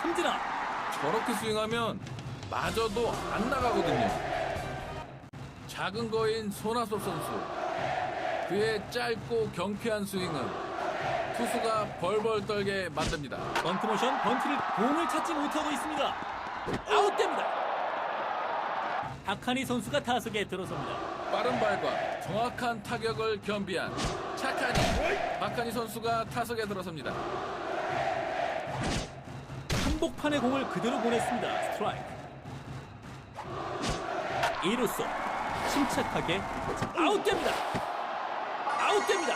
삼진아 저렇게 스윙하면 마저도 안 나가거든요. 작은 거인 손아섭 선수. 그의 짧고 경쾌한 스윙은 투수가 벌벌 떨게 만듭니다. 번트 모션 번트를 공을 찾지 못하고 있습니다 아웃됩니다 박한희 선수가 타석에 들어섭니다 빠른 발과 정확한 타격을 겸비한 착하니 박한희 선수가 타석에 들어섭니다. 한복판의 공을 그대로 보냈습니다. 스트라이크. 2루수 침착하게 아웃됩니다. 아웃됩니다.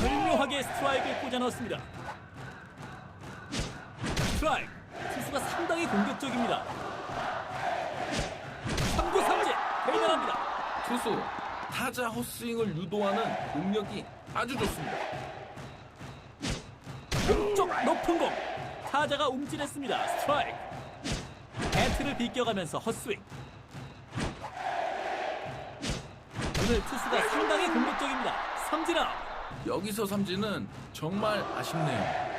절묘하게 스트라이크를 꽂아 넣었습니다. 스트라이크. 투수가 상당히 공격적입니다 3구 3진 대단합니다 투수 타자 헛스윙을 유도하는 능력이 아주 좋습니다. 왼쪽 높은 공. 타자가 움찔했습니다. 스트라이크. 배트를 비껴가면서 헛스윙. 오늘 투수가 상당히 공격적입니다. 삼진아. 여기서 삼진은 정말 아쉽네요.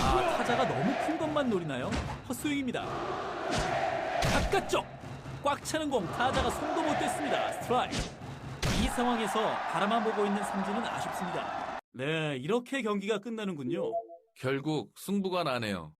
아 타자가 너무 큰 것만 노리나요? 헛스윙입니다. 바깥쪽 꽉 차는 공 타자가 손도 못 댔습니다. 스트라이크. 이 상황에서 바라만 보고 있는 삼진은 아쉽습니다. 네 이렇게 경기가 끝나는군요. 결국 승부가 나네요.